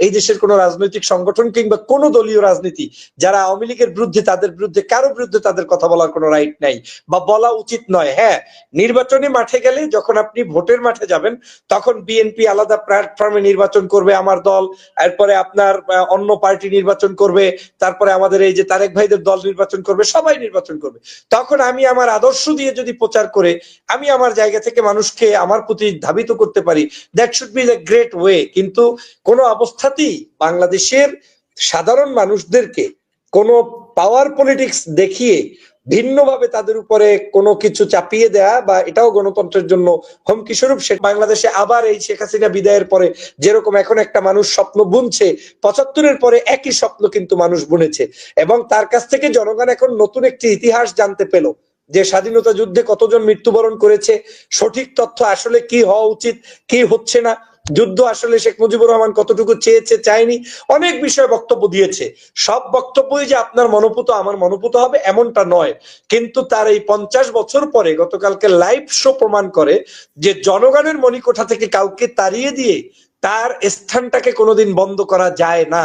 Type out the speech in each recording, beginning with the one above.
এই দেশের কোনো রাজনৈতিক সংগঠন কিংবা কোনো দলীয় রাজনীতি, যারা আওয়ামী লীগের বিরুদ্ধে, তাদের বিরুদ্ধে, কারও বিরুদ্ধে তাদের কথা বলার কোনো রাইট নাই বা বলা উচিত নয়। হ্যাঁ নির্বাচনী মাঠে গেলে যখন আপনি ভোটের মাঠে যাবেন, তখন বিএনপি আলাদা প্ল্যাটফর্মে নির্বাচন করবে আমার দল, এরপরে আপনার অন্য পার্টি নির্বাচন করবে, তারপরে আমাদের এই যে তারেক ভাইদের দল নির্বাচন করবে, সবাই নির্বাচন করবে। তখন আমি আমার আদর্শ দিয়ে যদি প্রচার করে, আমি আমার জায়গা থেকে মানুষকে আমার প্রতি ধাবিত করতে পারি that should be a great way কিন্তু কোনো অবস্থাতেই বাংলাদেশের সাধারণ মানুষদেরকে কোনো পাওয়ার পলিটিক্স দেখিয়ে ভিন্নভাবে তাদের উপরে কোনো কিছু চাপিয়ে দেয়া বা এটাও গণতন্ত্রের জন্য হুমকি স্বরূপ, সে বাংলাদেশে আবার এই শেখ হাসিনা বিদায়ের পরে যেরকম এখন একটা মানুষ স্বপ্ন বুনছে, পঁচাত্তরের পরে একই স্বপ্ন কিন্তু মানুষ বুনেছে। এবং তার কাছ থেকে জনগণ এখন নতুন একটি ইতিহাস জানতে পেল যে স্বাধীনতা যুদ্ধে কতজন মৃত্যুবরণ করেছে, সঠিক তথ্য আসলে কি হওয়া উচিত, কি হচ্ছে না। যুদ্ধ আসলে শেখ মুজিবুর রহমান কতটুকু চেয়েছে চায়নি, অনেক বিষয়ে বক্তব্য দিয়েছে। সব বক্তব্যই যে আপনার মনোপুত, আমার মনোপুত হবে এমনটা নয়। কিন্তু তার এই পঞ্চাশ বছর পরে গতকালকে লাইভ শো প্রমাণ করে যে জনগণের মণিকোঠা থেকে কাউকে তাড়িয়ে দিয়ে তার স্থানটাকে কোনোদিন বন্ধ করা যায় না।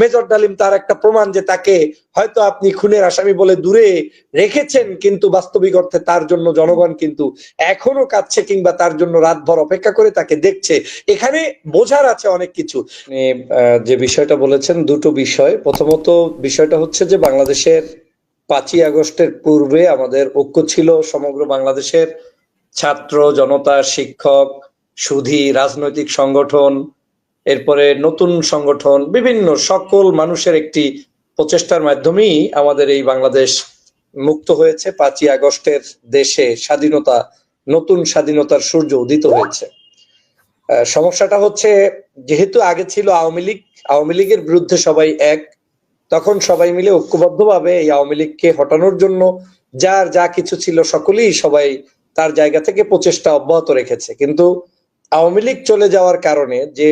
মেজর ডালিম তার একটা প্রমাণ যে তাকে হয়তো আপনি খুনের আসামি বলে দূরে রেখেছেন, কিন্তু বাস্তবিক অর্থে তার জন্য জনগণ কিন্তু এখনও কাঁদছে কিংবা তার জন্য রাতভর অপেক্ষা করে তাকে দেখছে। এখানে বোঝার আছে অনেক কিছু। যে বিষয়টা বলেছেন, দুটো বিষয়। প্রথমত বিষয়টা হচ্ছে যে বাংলাদেশের পাঁচই আগস্টের পূর্বে আমাদের ঐক্য ছিল সমগ্র বাংলাদেশের ছাত্র, জনতা, শিক্ষক সুধী রাজনৈতিক সংগঠন, এরপরে নতুন সংগঠন, বিভিন্ন সকল মানুষের একটি প্রচেষ্টার মাধ্যমেই আমাদের এই বাংলাদেশ মুক্ত হয়েছে। পাঁচই আগস্টের দেশে স্বাধীনতা, নতুন স্বাধীনতার সূর্য উদিত হয়েছে। সমস্যাটা হচ্ছে, যেহেতু আগে ছিল আওয়ামী লীগ, আওয়ামী লীগের বিরুদ্ধে সবাই এক, তখন সবাই মিলে ঐক্যবদ্ধভাবে এই আওয়ামী লীগকে হটানোর জন্য যার যা কিছু ছিল সকলেই সবাই তার জায়গা থেকে প্রচেষ্টা অব্যাহত রেখেছে। কিন্তু আওয়ামী লীগ চলে যাওয়ার কারণে যে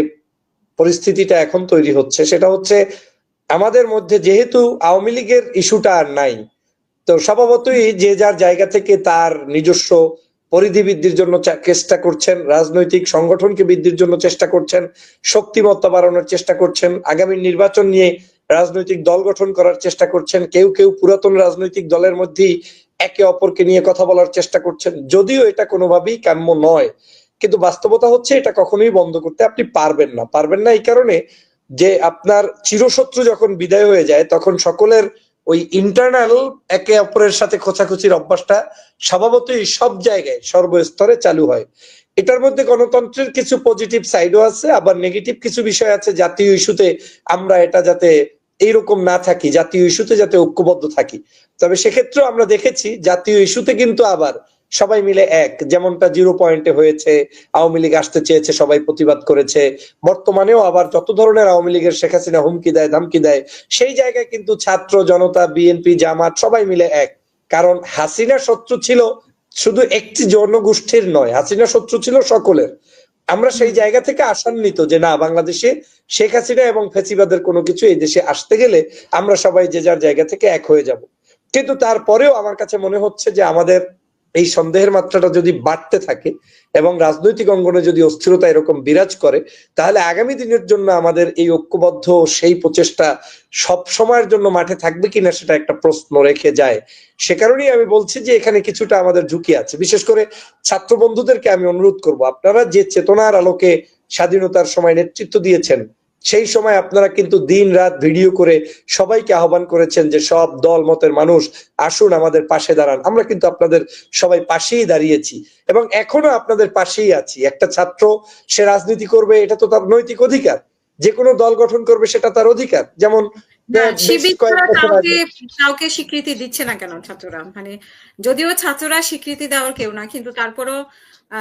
পরিস্থিতিটা এখন তৈরি হচ্ছে, সেটা হচ্ছে আমাদের মধ্যে যেহেতু আওয়ামী লীগের ইস্যুটা আর নাই, তো স্বভাবতই যে যার জায়গা থেকে তার নিজস্ব পরিধি বৃদ্ধির জন্য চেষ্টা করছেন, রাজনৈতিক সংগঠনকে বৃদ্ধির জন্য চেষ্টা করছেন শক্তিমত্তা বাড়ানোর চেষ্টা করছেন, আগামী নির্বাচন নিয়ে রাজনৈতিক দল গঠন করার চেষ্টা করছেন, কেউ কেউ পুরাতন রাজনৈতিক দলের মধ্যেই একে অপরকে নিয়ে কথা বলার চেষ্টা করছেন, যদিও এটা কোনোভাবেই কাম্য নয়। কিন্তু বাস্তবতা হচ্ছে এটা কখনোই বন্ধ করতে আপনি পারবেন না। পারবেন না এই কারণে যে আপনার চিরশত্রু যখন বিদায় হয়ে যায়, তখন সকলের ওই ইন্টারনাল একে অপরের সাথে খোঁচাখুচির অভ্যাসটা স্বভাবতই সব জায়গায়, সর্বস্তরে চালু হয়। এটার মধ্যে গণতন্ত্রের কিছু পজিটিভ সাইডও আছে, আবার নেগেটিভ কিছু বিষয় আছে। জাতীয় ইস্যুতে আমরা এটা যাতে এইরকম না থাকি, জাতীয় ইস্যুতে যাতে ঐক্যবদ্ধ থাকি। তবে সেক্ষেত্রেও আমরা দেখেছি, জাতীয় ইস্যুতে কিন্তু আবার সবাই মিলে এক। যেমনটা জিরো পয়েন্টে হয়েছে, আওয়ামী লীগ আসতে চেয়েছে, সবাই প্রতিবাদ করেছে। বর্তমানেও আবার যত ধরনের আওয়ামী লীগের শেখ হাসিনা হুমকি দেয়, ধামকি দেয়, সেই জায়গায় কিন্তু ছাত্র, জনতা, বিএনপি, জামাত সবাই মিলে এক। কারণ হাসিনা শত্রু ছিল শুধু একটি জনগোষ্ঠীর নয়, হাসিনা শত্রু ছিল সকলের। আমরা সেই জায়গা থেকে আশান্বিত যে না, বাংলাদেশে শেখ হাসিনা এবং ফেসিবাদের কোনো কিছু এই দেশে আসতে গেলে আমরা সবাই যে যার জায়গা থেকে এক হয়ে যাব। কিন্তু তারপরেও আমার কাছে মনে হচ্ছে যে আমাদের এই সন্দেহের মাত্রাটা যদি বাড়তে থাকে এবং রাজনৈতিক অঙ্গনে যদি অস্থিরতা এরকম বিরাজ করে, তাহলে আগামী দিনের জন্য আমাদের এই ঐক্যবদ্ধ সেই প্রচেষ্টা সব সময়ের জন্য মাঠে থাকবে কিনা সেটা একটা প্রশ্ন রেখে যায়। সে কারণেই আমি বলছি যে এখানে কিছুটা আমাদের ঝুঁকি আছে। বিশেষ করে ছাত্র বন্ধুদেরকে আমি অনুরোধ করব, আপনারা যে চেতনার আলোকে স্বাধীনতার সময় নেতৃত্ব দিয়েছেন সেই সময় আপনারা কিন্তু দিন রাত ভিডিও করে সবাইকে আহ্বান করেছেন যে সব দল, মতের মানুষ আসুন আমাদের পাশে দাঁড়ান। আমরা কিন্তু আপনাদের সবাই পাশেই দাঁড়িয়েছি এবং এখনও আপনাদের পাশেই আছি। একটা ছাত্র, সে রাজনীতি করবে, এটা তো তার নৈতিক অধিকার। যে কোনো দল গঠন করবে সেটা তার অধিকার। যেমন কাউকে স্বীকৃতি দিচ্ছে না কেন ছাত্ররা? মানে যদিও ছাত্ররা স্বীকৃতি দেওয়ার কেউ না কিন্তু তারপরও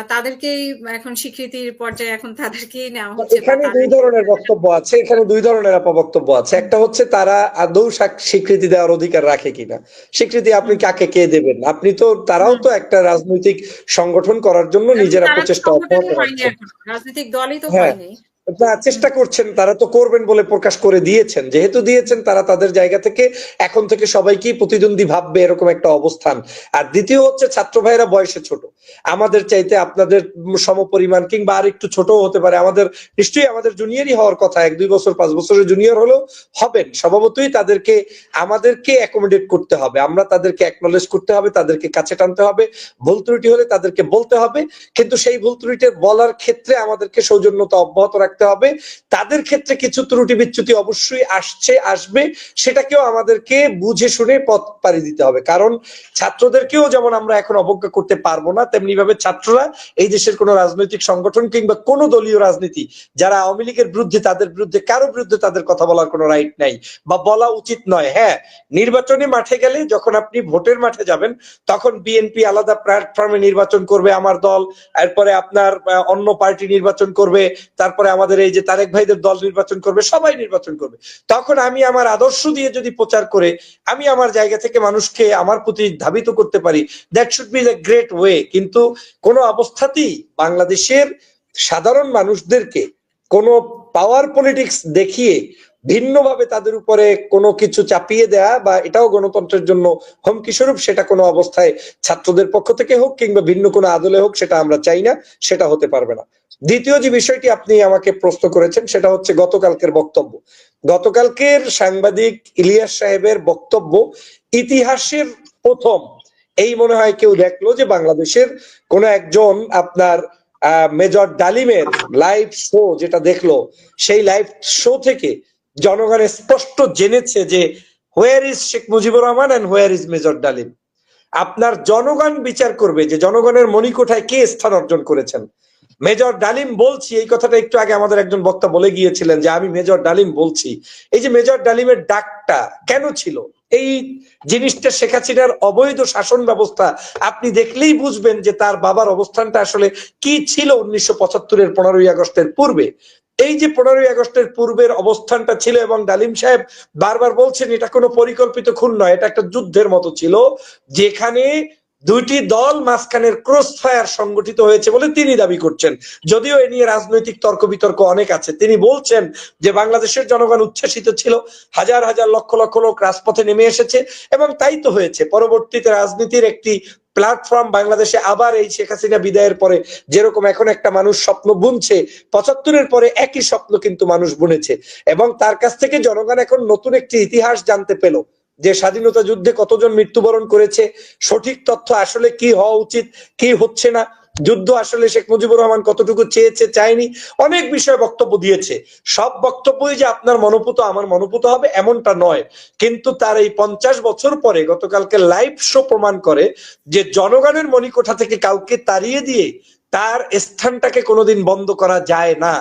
তাদেরকেই এখন স্বীকৃতির পর্যায়ে এখন তাদেরকেই নেওয়া হচ্ছে এখানে দুই ধরনের বক্তব্য আছে এখানে দুই ধরনের অপবক্তব্য আছে। একটা হচ্ছে তারা আদৌ স্বীকৃতি দেওয়ার অধিকার রাখে কিনা। স্বীকৃতি আপনি কাকে কে দেবেন? আপনি তো তারাও তো একটা রাজনৈতিক সংগঠন করার জন্য নিজেরা প্রচেষ্টা রাজনৈতিক দলই তো হ্যাঁ। হয়নি। চেষ্টা করছেন, তারা তো করবেন বলে প্রকাশ করে দিয়েছেন। যেহেতু দিয়েছেন, তারা তাদের জায়গা থেকে, এখন থেকে সবাইকেই প্রতিদ্বন্দ্বী ভাববে এরকম একটা অবস্থান। আর দ্বিতীয় হচ্ছে, ছাত্র ভাইরা বয়সে ছোট। আমাদের চাইতে আপনাদের সমপরিমাণ কিংবা আর একটু ছোট হতে পারে। আমাদের, নিশ্চয়ই আমাদের জুনিয়রই হওয়ার কথা, এক দুই বছর, পাঁচ বছরের জুনিয়র হলেও হবেন। স্বভাবতই তাদেরকে, আমাদেরকে অ্যাকোমোডেট করতে হবে। আমরা তাদেরকে অ্যাকনোলেজ করতে হবে, তাদেরকে কাছে টানতে হবে। ভুল ত্রুটি হলে তাদেরকে বলতে হবে। কিন্তু সেই ভুল ত্রুটির বলার ক্ষেত্রে আমাদেরকে সৌজন্যতা অব্যাহত রাখতে হবে। তাদের ক্ষেত্রে কিছু ত্রুটি বিচ্যুতি অবশ্যই আসছে, আসবে। সেটাকেও আমাদেরকে বুঝে শুনে পথ পাড়ি দিতে হবে। কারণ ছাত্রদেরকেও যেমন আমরা এখন অবজ্ঞা করতে পারব না তেমনি ভাবে ছাত্ররা এই দেশের কোনো রাজনৈতিক সংগঠন কিংবা কোনো দলীয় রাজনীতি, যারা আওয়ামী লীগের বিরুদ্ধে, তাদের বিরুদ্ধে, কারও বিরুদ্ধে তাদের কথা বলার কোনো রাইট নাই বা বলা উচিত নয়। হ্যাঁ নির্বাচনী মাঠে গেলে যখন আপনি ভোটের মাঠে যাবেন, তখন বিএনপি আলাদা প্ল্যাটফর্মে নির্বাচন করবে আমার দল, এরপরে আপনার অন্য পার্টি নির্বাচন করবে, তারপরে আমাদের এই যে তারেক ভাইদের দল নির্বাচন করবে, সবাই নির্বাচন করবে। তখন আমি আমার আদর্শ দিয়ে যদি প্রচার করে, আমি আমার জায়গা থেকে মানুষকে আমার প্রতি ধাবিত করতে পারি that should be the great way কিন্তু কোনো অবস্থাতেই বাংলাদেশের সাধারণ মানুষদেরকে কোনো পাওয়ার পলিটিক্স দেখিয়ে ভিন্নভাবে তাদের উপরে কোনো কিছু চাপিয়ে দেয়া বা এটাও গণতন্ত্রের জন্য হুমকি স্বরূপ, সেটা কোনো অবস্থায় ছাত্রদের পক্ষ থেকে হোক কিংবা ভিন্ন কোনো আদলে হোক, সেটা আমরা চাই না, সেটা হতে পারবে না। দ্বিতীয় যে বিষয়টি আপনি আমাকে প্রশ্ন করেছেন, সেটা হচ্ছে গতকালকের বক্তব্য। গতকালকের সাংবাদিক ইলিয়াস সাহেবের বক্তব্য ইতিহাসের প্রথম। এই মনে হয় কেউ দেখল যে বাংলাদেশের কোন একজন আপনার মেজর ডালিমের লাইভ শো যেটা দেখল, সেই লাইভ শো থেকে জনগণ স্পষ্ট জেনেছে যে where is Sheikh Mujibur Rahman and where is major Dalim? আপনার জনগণ বিচার করবে যে, জনগণের মণিকোঠায় কে স্থান অর্জন করেছেন? মেজর ডালিম বলছি, এই কথাটা একটু আগে আমাদের একজন বক্তা বলে গিয়েছিলেন যে, আমি মেজর ডালিম বলছি। এই যে মেজর ডালিমের ডাকটা কেন ছিল? এই জিনিসটা শেখ হাসিনার অবৈধ শাসন ব্যবস্থা, আপনি দেখলেই বুঝবেন যে, তার বাবার অবস্থানটা আসলে কি ছিল উনিশশো পঁচাত্তরের পনেরোই আগস্টের পূর্বে। এই যে পনেরোই আগস্টের পূর্বের অবস্থানটা ছিল এবং ডালিম সাহেব বারবার বলছেন, এটা কোনো পরিকল্পিত খুন নয়, এটা একটা যুদ্ধের মতো ছিল, যেখানে দুইটি দল মাঝখানের ক্রস ফায়ার সংগঠিত হয়েছে বলে তিনি দাবি করছেন। যদিও এ নিয়ে রাজনৈতিক তর্ক বিতর্ক অনেক আছে। তিনি বলছেন যে বাংলাদেশের জনগণ উচ্ছ্বাসিত ছিল, হাজার হাজার লক্ষ লক্ষ লোক রাজপথে নেমে এসেছে এবং তাই তো হয়েছে। পরবর্তীতে রাজনীতির একটি প্ল্যাটফর্ম বাংলাদেশে আবার এই শেখ হাসিনা বিদায়ের পরে যেরকম এখন একটা মানুষ স্বপ্ন বুনছে, পঁচাত্তরের পরে একই স্বপ্ন কিন্তু মানুষ বুনেছে। এবং তার কাছ থেকে জনগণ এখন নতুন একটি ইতিহাস জানতে পেল যে স্বাধীনতা যুদ্ধে কতজন মৃত্যুবরণ করেছে, সঠিক তথ্য আসলে কি হওয়া উচিত, কি হচ্ছে না। যুদ্ধ আসলে শেখ মুজিবুর রহমান কতটুকু চেয়েছে চায়নি, অনেক বিষয়ে বক্তব্য দিয়েছে। সব বক্তব্যই যে আপনার মনোপুত, আমার মনোপুত হবে এমনটা নয়। কিন্তু তার এই পঞ্চাশ বছর পরে গতকালকে লাইভ শো প্রমাণ করে যে জনগণের মণিকোঠা থেকে কাউকে তাড়িয়ে দিয়ে তার স্থানটাকে কোনোদিন বন্ধ করা যায় না।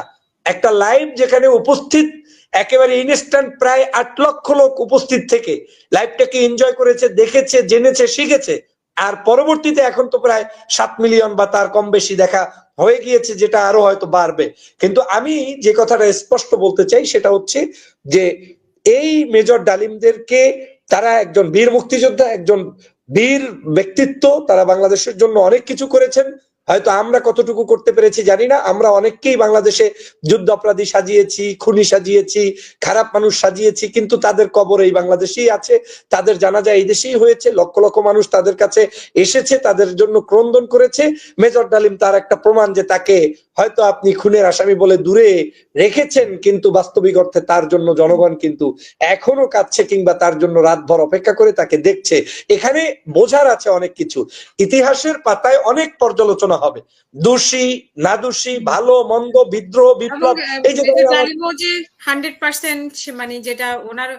একটা লাইভ যেখানে উপস্থিত একেবারে ইনস্ট্যান্ট প্রায় আট লক্ষ লোক উপস্থিত থেকে, লাইভটাকে এনজয় করেছে, দেখেছে, জেনেছে, শিখেছে আর পরবর্তীতে এখন তো প্রায় সাত মিলিয়ন বা তার কম বেশি দেখা হয়ে গিয়েছে, যেটা আরও হয়তো বাড়বে। কিন্তু আমি যে কথাটা স্পষ্ট বলতে চাই, সেটা হচ্ছে যে এই মেজর ডালিমদেরকে তারা একজন বীর মুক্তিযোদ্ধা, একজন বীর ব্যক্তিত্ব, তারা বাংলাদেশের জন্য অনেক কিছু করেছেন। হয়তো আমরা কতটুকু করতে পেরেছি জানি না। আমরা অনেককেই বাংলাদেশে যুদ্ধ অপরাধী সাজিয়েছি, খুনি সাজিয়েছি, খারাপ মানুষ সাজিয়েছি, কিন্তু তাদের কবর এই বাংলাদেশেই আছে, তাদের জানাজা এই দেশেই হয়েছে, লক্ষ লক্ষ মানুষ তাদের কাছে এসেছে, তাদের জন্য ক্রন্দন করেছে। মেজর ডালিম তার একটা প্রমাণ যে তাকে হয়তো আপনি খুনের আসামি বলে দূরে রেখেছেন, কিন্তু বাস্তবিক অর্থে তার জন্য জনগণ কিন্তু এখনও কাঁদছে কিংবা তার জন্য রাতভর অপেক্ষা করে তাকে দেখছে। এখানে বোঝার আছে অনেক কিছু। ইতিহাসের পাতায় অনেক পর্যালোচনা হবে। দোষী না দোষী ভালো মন্দ বিদ্রোহ বিপ্লব এই যে যে হান্ড্রেড পার্সেন্ট মানে যেটা ওনার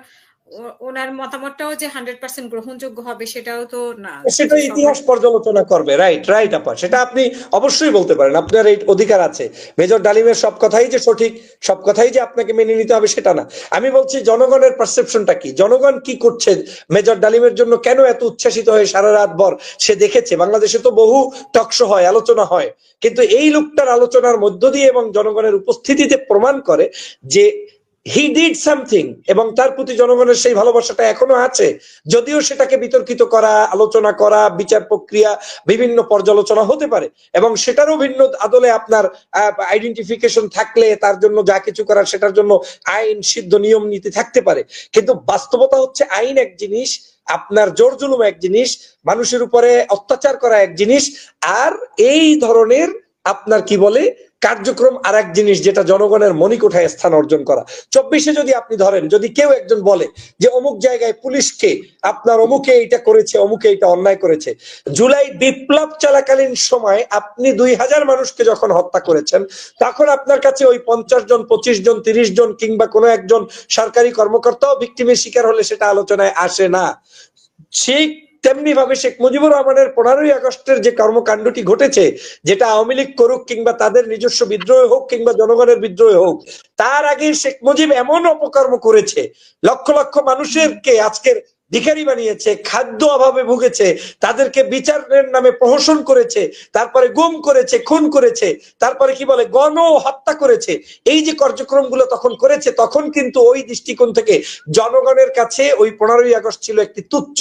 ওনার মতামতটাও যে হান্ড্রেড পার্সেন্ট গ্রহণযোগ্য হবে সেটাও তো না। সেটা ইতিহাস পর্যালোচনা করবে। রাইট রাইট আপা। সেটা আপনি অবশ্যই বলতে পারেন। আপনার এই অধিকার আছে। মেজর ডালিমের সব কথাই যে সঠিক সব কথাই যে আপনাকে মেনে নিতে হবে সেটা না। আমি বলছি জনগণের পারসেপশনটা কি? জনগণ কি করছে? মেজর ডালিমের জন্য কেন এত উচ্ছ্বাসিত হয়ে সারা রাত ভর সে দেখেছে? বাংলাদেশে তো বহু টকশো হয় আলোচনা হয়। কিন্তু এই লোকটার আলোচনার মধ্য দিয়ে এবং জনগণের উপস্থিতিতে প্রমাণ করে যে হি ডিড সামথিং এবং তার প্রতি জনগণের সেই ভালোবাসাটা এখনও আছে। যদিও সেটাকে বিতর্কিত করা, আলোচনা করা, বিচার প্রক্রিয়া, বিভিন্ন পর্যালোচনা হতে পারে, এবং সেটারও ভিন্ন আদলে আপনার আইডেন্টিফিকেশন থাকলে তার জন্য যা কিছু করার সেটার জন্য আইন, সিদ্ধ নিয়ম, নীতি থাকতে পারে। কিন্তু বাস্তবতা হচ্ছে আইন এক জিনিস, আপনার জোর জুলুম এক জিনিস, মানুষের উপরে অত্যাচার করা এক জিনিস, আর এই ধরনের আপনার কি বলে? কার্যক্রম আর এক জিনিস যেটা জনগণের মনিকোঠায় স্থান অর্জন করা। চব্বিশে যদি আপনি ধরেন, যদি কেউ একজন বলে যে অমুক জায়গায় পুলিশকে আপনার অমুকে এইটা করেছে, অমুকে এইটা অন্যায় করেছে, জুলাই বিপ্লব চলাকালীন সময় আপনি দুই হাজার মানুষকে যখন হত্যা করেছেন, তখন আপনার কাছে ওই পঞ্চাশ জন, পঁচিশ জন, তিরিশ জন কিংবা কোনো একজন সরকারি কর্মকর্তাও ভিক্টিমের শিকার হলে সেটা আলোচনায় আসে না। ঠিক তেমনি ভাবে শেখ মুজিবুর রহমানের পনেরোই আগস্টের যে কর্মকাণ্ডটি ঘটেছে, যেটা আওয়ামী লীগ করুক কিংবা তাদের নিজস্ব বিদ্রোহ হোক কিংবা জনগণের বিদ্রোহ হোক, তার আগে শেখ মুজিব এমন অপকর্ম করেছে। লক্ষ লক্ষ মানুষের কে আজকের ভিখারি বানিয়েছে, খাদ্য অভাবে ভুগেছে, তাদেরকে বিচারের নামে প্রহসন করেছে, তারপরে গুম করেছে, খুন করেছে, তারপরে কি বলে গণ হত্যা করেছে। এই যে কার্যক্রমগুলো তখন করেছে, তখন কিন্তু ওই দৃষ্টিকোণ থেকে জনগণের কাছে ওই পনেরোই আগস্ট ছিল একটি তুচ্ছ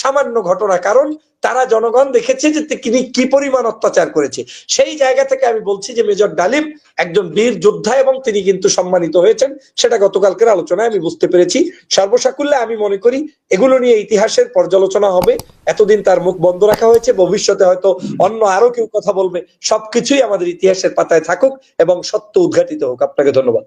সামান্য ঘটনা। কারণ তারা জনগণ দেখেছে যে তিনি কি পরিমাণ অত্যাচার করেছে। সেই জায়গা থেকে আমি বলছি যে মেজর ডালিম একজন বীর যোদ্ধা এবং তিনি কিন্তু সম্মানিত হয়েছেন, সেটা গতকালকের আলোচনায় আমি বুঝতে পেরেছি। সর্বসাকুল্যে আমি মনে করি এগুলো নিয়ে ইতিহাসের পর্যালোচনা হবে। এতদিন তার মুখ বন্ধ রাখা হয়েছে, ভবিষ্যতে হয়তো অন্য আরও কেউ কথা বলবে। সবকিছুই আমাদের ইতিহাসের পাতায় থাকুক এবং সত্য উদ্ঘাটিত হোক। আপনাকে ধন্যবাদ।